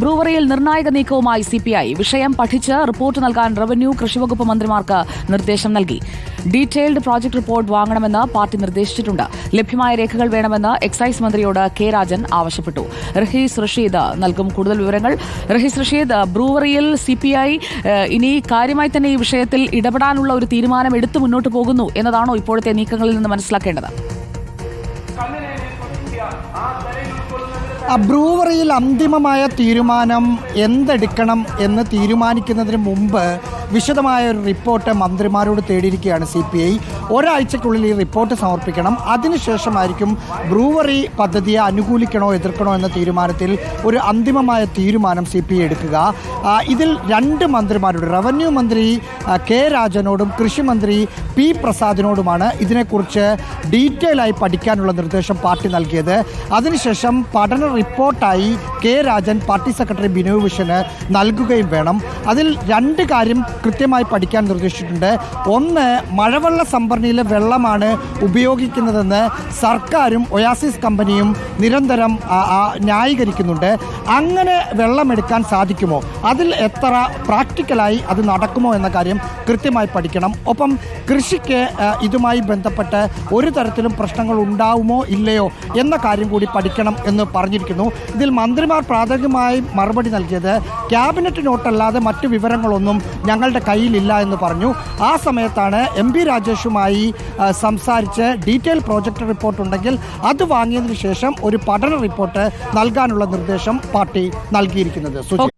ബ്രൂവറിയിൽ നിർണായക നീക്കവുമായി C P I. വിഷയം പഠിച്ച് റിപ്പോർട്ട് നൽകാൻ റവന്യൂ കൃഷിവകുപ്പ് മന്ത്രിമാർക്ക് നിർദ്ദേശം നൽകി. ഡീറ്റെയിൽഡ് പ്രോജക്ട് റിപ്പോർട്ട് വാങ്ങണമെന്ന് പാർട്ടി നിർദ്ദേശിച്ചിട്ടുണ്ട്. ലഭ്യമായ രേഖകൾ വേണമെന്ന് എക്സൈസ് മന്ത്രിയോട് കെ രാജൻ ആവശ്യപ്പെട്ടു. റഹീസ് റഷീദ് നൽകും കൂടുതൽ വിവരങ്ങൾ. റഹീസ് റഷീദ് ബ്രൂവറിയിൽ സി പി ഐ ഇനി കാര്യമായി തന്നെ ഈ വിഷയത്തിൽ ഇടപെടാനുള്ള ഒരു തീരുമാനം എടുത്തു മുന്നോട്ട് പോകുന്നു എന്നതാണോ ഇപ്പോഴത്തെ നീക്കങ്ങളിൽ നിന്ന് മനസ്സിലാക്കേണ്ടത്? ബ്രൂവറിയിൽ അന്തിമമായ തീരുമാനം എന്തെടുക്കണം എന്ന് തീരുമാനിക്കുന്നതിന് മുമ്പ് വിശദമായ ഒരു റിപ്പോർട്ട് മന്ത്രിമാരോട് തേടിയിരിക്കുകയാണ് സി പി ഐ. ഒരാഴ്ചക്കുള്ളിൽ ഈ റിപ്പോർട്ട് സമർപ്പിക്കണം. അതിനുശേഷമായിരിക്കും ബ്രൂവറി പദ്ധതിയെ അനുകൂലിക്കണോ എതിർക്കണോ എന്ന തീരുമാനത്തിൽ ഒരു അന്തിമമായ തീരുമാനം സി പി ഐ എടുക്കുക. ഇതിൽ രണ്ട് മന്ത്രിമാരോട് റവന്യൂ മന്ത്രി കെ രാജനോടും കൃഷി മന്ത്രി പി പ്രസാദിനോടുമാണ് ഇതിനെക്കുറിച്ച് ഡീറ്റെയിൽ ആയി പഠിക്കാനുള്ള നിർദ്ദേശം പാർട്ടി നൽകിയത്. അതിനുശേഷം പഠന റിപ്പോർട്ടായി K Rajan party secretary Binoy വിഷന് നൽകുകയും വേണം. അതിൽ രണ്ട് കാര്യം കൃത്യമായി പഠിക്കാൻ നിർദ്ദേശിച്ചിട്ടുണ്ട്. ഒന്ന് മഴവെള്ള സംഭരണിയിലെ വെള്ളമാണ് ഉപയോഗിക്കുന്നതെന്ന് സർക്കാരും ഒയാസിസ് കമ്പനിയും നിരന്തരം ന്യായീകരിക്കുന്നുണ്ട്. അങ്ങനെ വെള്ളമെടുക്കാൻ സാധിക്കുമോ? അതിൽ എത്ര പ്രാക്ടിക്കലായി അത് നടക്കുമോ എന്ന കാര്യം കൃത്യമായി പഠിക്കണം. ഒപ്പം കൃഷിക്ക് ഇതുമായി ബന്ധപ്പെട്ട് ഒരു തരത്തിലും പ്രശ്നങ്ങൾ ഉണ്ടാവുമോ ഇല്ലയോ എന്ന കാര്യം കൂടി പഠിക്കണം എന്ന് പറഞ്ഞിരിക്കുന്നു. ഇതിൽ മന്ത്രിമാർ പ്രാഥമികമായി മറുപടി നൽകിയത് ക്യാബിനറ്റ് നോട്ടല്ലാതെ മറ്റു വിവരങ്ങളൊന്നും ഞങ്ങളുടെ കയ്യിലില്ല എന്ന് പറഞ്ഞു. ആ സമയത്താണ് എം പി രാജേഷുമായി സംസാരിച്ച് ഡീറ്റെയിൽ പ്രോജക്റ്റ് റിപ്പോർട്ട് ഉണ്ടെങ്കിൽ അത് വാങ്ങിയതിനു ശേഷം ഒരു പഠന റിപ്പോർട്ട് നൽകാനുള്ള നിർദ്ദേശം പാർട്ടി നൽകിയിരിക്കുന്നത്.